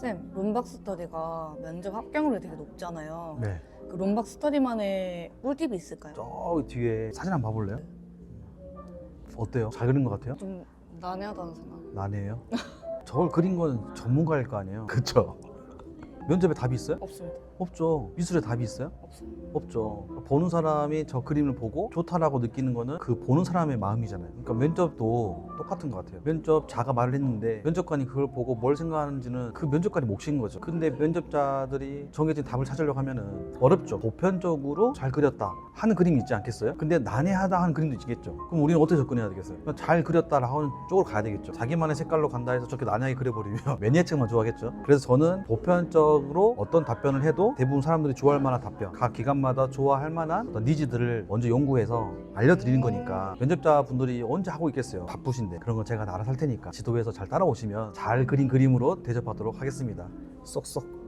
쌤, 롬박 스터디가 면접 합격률이 되게 높잖아요. 네. 그 롬박 스터디만의 꿀팁이 있을까요? 저 뒤에 사진 한번 봐볼래요? 어때요? 잘 그린 것 같아요? 좀 난해하다는 생각. 나네요. 저걸 그린 건 전문가일 거 아니에요. 그쵸? 면접에 답이 있어요? 없습니다. 없죠. 미술에 답이 있어요? 없습니다. 없죠. 보는 사람이 저 그림을 보고 좋다라고 느끼는 거는 그 보는 사람의 마음이잖아요. 그러니까 면접도 똑같은 것 같아요. 면접 자가 말을 했는데 면접관이 그걸 보고 뭘 생각하는지는 그 면접관이 몫인 거죠. 근데 면접자들이 정해진 답을 찾으려고 하면은 어렵죠. 보편적으로 잘 그렸다 하는 그림이 있지 않겠어요? 근데 난해하다 하는 그림도 있겠죠. 그럼 우리는 어떻게 접근해야 되겠어요? 잘 그렸다라 하는 쪽으로 가야 되겠죠. 자기만의 색깔로 간다 해서 저렇게 난해하게 그려버리면 매니아층만 좋아하겠죠. 그래서 저는 보편적으로 어떤 답변을 해도 대부분 사람들이 좋아할 만한 답변, 각 기관마다 좋아할 만한 니즈들을 먼저 연구해서 알려드리는 거니까 면접자분들이 언제 하고 있겠어요. 바쁘신데 그런 건 제가 다 알아서 할 테니까 지도에서 잘 따라오시면 잘 그린 그림으로 대접하도록 하겠습니다. 쏙쏙.